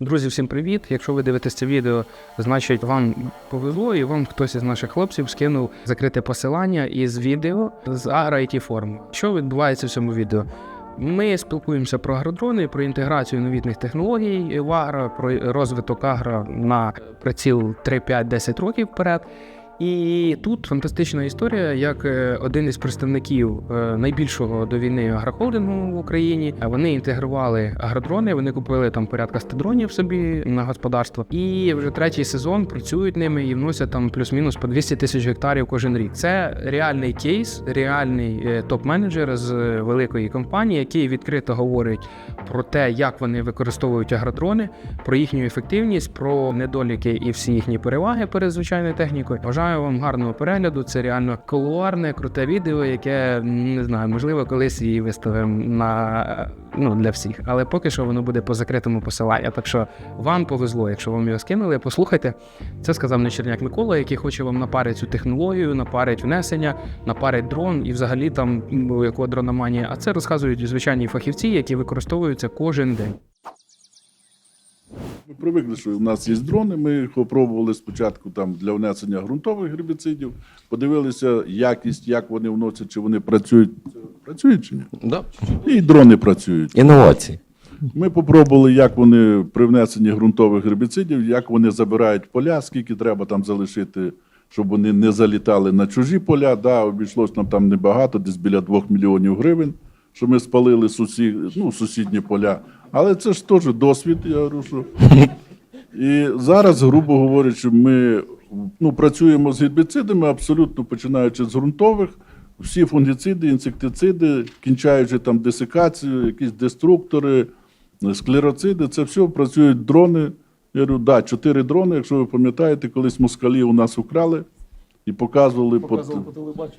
Друзі, всім привіт! Якщо ви дивитесь це відео, значить вам повезло і вам хтось із наших хлопців скинув закрите посилання із відео з ARIT форму. Що відбувається в цьому відео? Ми спілкуємося про агродрони, про інтеграцію новітних технологій в агро, про розвиток агро на приціл 3, 5, 10 років вперед. І тут фантастична історія, як е, один із представників е, найбільшого до війни агрохолдингу в Україні. е, Вони інтегрували агродрони, вони купили там порядка 100 дронів собі на господарство. І вже третій сезон працюють ними і вносять там плюс-мінус по 200 тисяч гектарів кожен рік. Це реальний кейс, реальний топ-менеджер з великої компанії, який відкрито говорить про те, як вони використовують агродрони, про їхню ефективність, про недоліки і всі їхні переваги перед звичайною технікою. Бажаю вам гарного перегляду. Це реально колуарне, круте відео, яке не знаю, можливо, колись її виставимо на ну для всіх. Але поки що воно буде по закритому посиланню. Так що вам повезло, якщо вам його скинули, послухайте. Це сказав не Черняк Микола, який хоче вам напарити цю технологію, напарить внесення, напарить дрон і взагалі там м, якого дрономанія. А це розказують звичайні фахівці, які використовуються кожен день. Ми привикли, що у нас є дрони. Ми їх опробували спочатку там для внесення ґрунтових гербіцидів, подивилися якість, як вони вносять, чи вони працюють. Працюють чи ні? Да. І дрони працюють. Інновації. Ми попробували, як вони при внесенні ґрунтових гербіцидів, як вони забирають поля, скільки треба там залишити, щоб вони не залітали на чужі поля. Да, обійшлось нам там небагато, десь біля 2 мільйонів гривень, що ми спалили сусі... ну, сусідні поля. Але це ж теж досвід, я говорю, що. І зараз, грубо говорячи, ми ну, працюємо з гербіцидами, абсолютно починаючи з ґрунтових. Всі фунгіциди, інсектициди, кінчаючи там десикацію, якісь деструктори, склероциди, це все працюють дрони. Я говорю, да, чотири дрони, якщо ви пам'ятаєте, колись москалі у нас украли і показували по,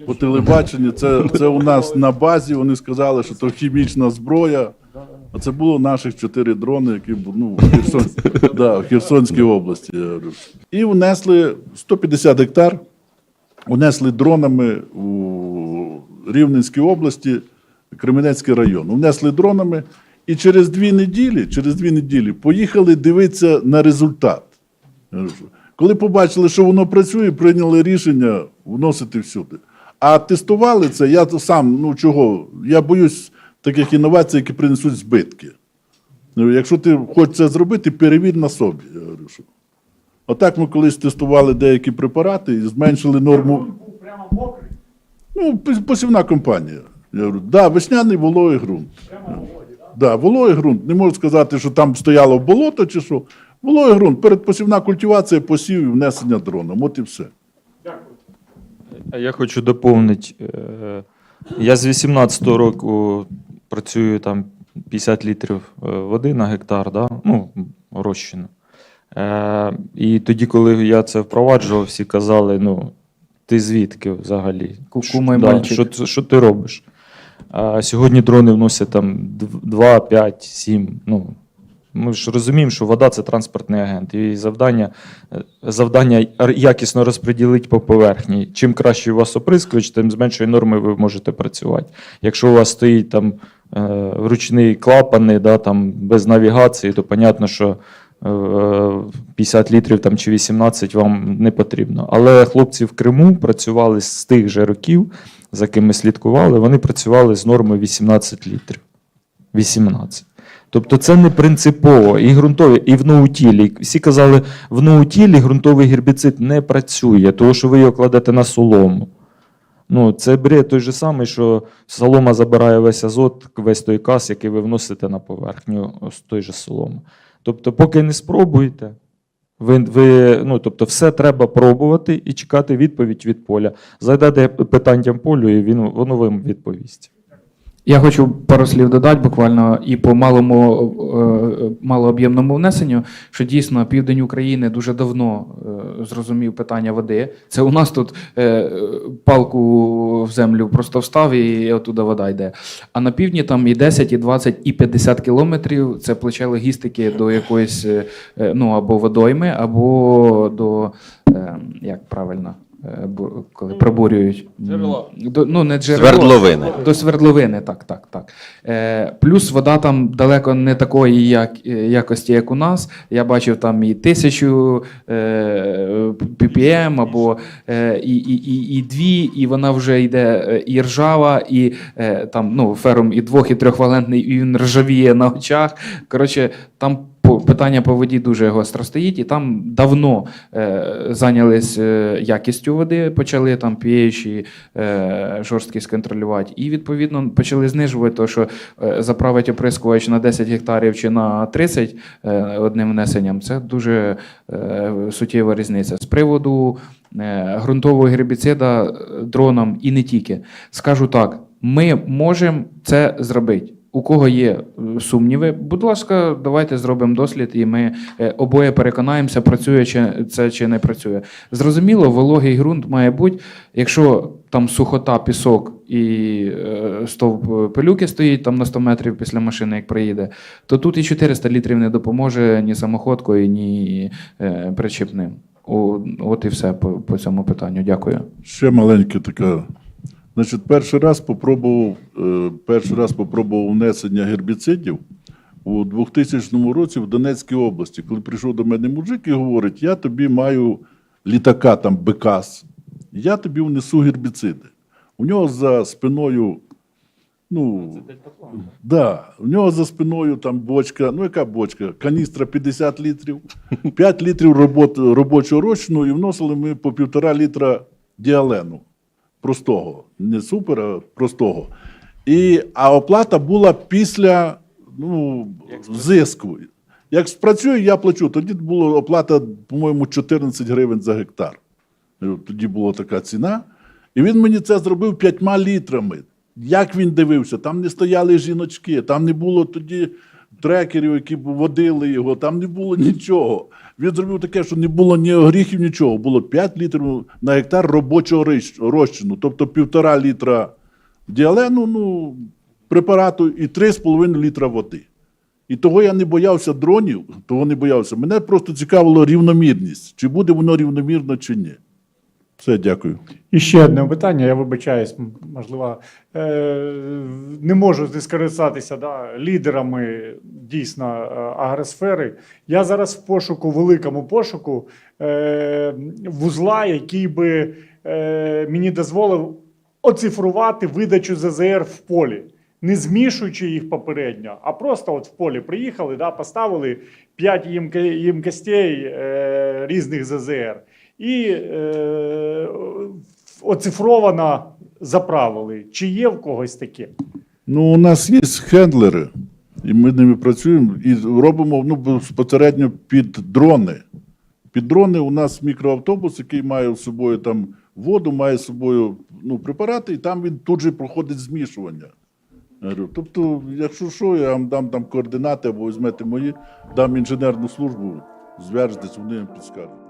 по телебаченню. Це, це у нас на базі. Вони сказали, що то хімічна зброя. А це було наших чотири дрони, які ну, в, Херсон, да, в Херсонській області. Я говорю. І внесли 150 гектар, внесли дронами у Рівненській області, Кременецький район. Внесли дронами. І через дві неділі, через дві неділі поїхали дивитися на результат. Коли побачили, що воно працює, прийняли рішення вносити всюди. А тестували це, я сам, ну чого, я боюсь таких інновацій, які принесуть збитки. Ну, Якщо ти хочеш це зробити, перевір на собі. Я говорю, що. Отак ми колись тестували деякі препарати і зменшили норму. Ну, посівна компанія. Я говорю, да, весняний вологий ґрунт. Да, вологий ґрунт. Не можу сказати, що там стояло болото чи що. Вологий ґрунт. Передпосівна культивація, посів і внесення дроном. От і все. А Я хочу доповнити. е, Я з 18-го року працюю там 50 літрів е, води на гектар, да? ну, розчину. Е, І тоді, коли я це впроваджував, всі казали: ну, ти звідки взагалі? Мой да, мальчик. Що, ти- що ти робиш? А сьогодні дрони вносять там 2, 5, 7. Ну, ми ж розуміємо, що вода це транспортний агент. І завдання, е, завдання якісно розподілити по поверхні. Чим краще у вас оприскувач, тим з меншою нормою ви можете працювати. Якщо у вас стоїть там е, ручний клапани, да, там, без навігації, то понятно, що е, 50 літрів там, чи 18 вам не потрібно. Але хлопці в Криму працювали з тих же років, за ким ми слідкували, вони працювали з нормою 18 літрів. 18. Тобто це не принципово. І ґрунтові, і в ноутілі. Всі казали, в ноутілі ґрунтовий гербіцид не працює, тому що ви його кладете на солому. Ну, це бред той же самий, що солома забирає весь азот, весь той кас, який ви вносите на поверхню ось той же соломи. Тобто, поки не спробуєте, ви, ви, ну, тобто, все треба пробувати і чекати відповідь від поля. Задайте питанням полю, і він, воно вам відповість. Я хочу пару слів додати буквально і по малому е, малооб'ємному внесенню, що дійсно південь України дуже давно е, зрозумів питання води. Це у нас тут е, палку в землю просто встав і оттуда вода йде. А на півдні там і 10, і 20, і 50 кілометрів це плече логістики до якоїсь ну або водойми, або до як правильно. Е, коли пробурюють. Джерело. До, ну, не джерело. Свердловини. До свердловини, так, так, так. Е, плюс вода там далеко не такої як, е, якості, як у нас. Я бачив там і тисячу е, ppm, або е, і, і, і, і дві, і вона вже йде е, і ржава, і е, там ну, ферум і двох, і трьохвалентний, і він ржавіє на очах. Коротше, там питання по воді дуже гостро стоїть, і там давно е, зайнялись е, якістю води, почали там pH е, жорсткість контролювати. І відповідно почали знижувати, то, що е, заправити оприскувач на 10 гектарів чи на 30 е, одним внесенням, це дуже е, суттєва різниця. З приводу е, ґрунтового гербіцида е, дроном і не тільки. Скажу так, ми можемо це зробити. У кого є е, сумніви, будь ласка, давайте зробимо дослід, і ми е, обоє переконаємося, працює чи це чи не працює. Зрозуміло, вологий ґрунт має бути, якщо там сухота, пісок і е, стовп пилюки стоїть там на 100 метрів після машини, як приїде, то тут і 400 літрів не допоможе ні самоходкою, ні причіпним. От і все по, по цьому питанню. Дякую. Ще маленьке така. Значить, перший раз попробував, е, перший раз попробував внесення гербіцидів у 2000 році в Донецькій області, коли прийшов до мене мужик і говорить: я тобі маю літака там Бекас, я тобі внесу гербіциди. У нього за спиною, ну, да, у нього за спиною там бочка, ну яка бочка? Каністра 50 літрів, 5 літрів робот, робочого розчину і вносили ми по півтора літра діалену простого, не супер, а простого. І, а оплата була після ну, зиску. Як спрацює, я плачу. Тоді була оплата, по-моєму, 14 гривень за гектар. Тоді була така ціна. І він мені це зробив п'ятьма літрами. Як він дивився? Там не стояли жіночки, там не було тоді трекерів, які водили його, там не було нічого. Він зробив таке, що не було ні огріхів, нічого. Було 5 літрів на гектар робочого розчину, тобто півтора літра діалену, ну, препарату і 3,5 літра води. І того я не боявся дронів, того не боявся. Мене просто цікавила рівномірність, чи буде воно рівномірно, чи ні. Все, дякую. І ще одне питання, я вибачаюсь, можливо, е, не можу не скористатися да, лідерами дійсно е, агросфери. Я зараз в пошуку, великому пошуку е, вузла, який би мені дозволив оцифрувати видачу ЗЗР в полі. Не змішуючи їх попередньо, а просто от в полі приїхали, да, поставили 5 ємкостей е, різних ЗЗР і е, оцифровано заправили. Чи є в когось таке? Ну, у нас є хендлери, і ми ними працюємо і робимо ну, безпосередньо під дрони. Під дрони у нас мікроавтобус, який має з собою там воду, має з собою ну, препарати, і там він тут же проходить змішування. Тобто, якщо що, я вам дам там координати або візьмете мої, дам інженерну службу, зв'яжетесь, вони підскажуть.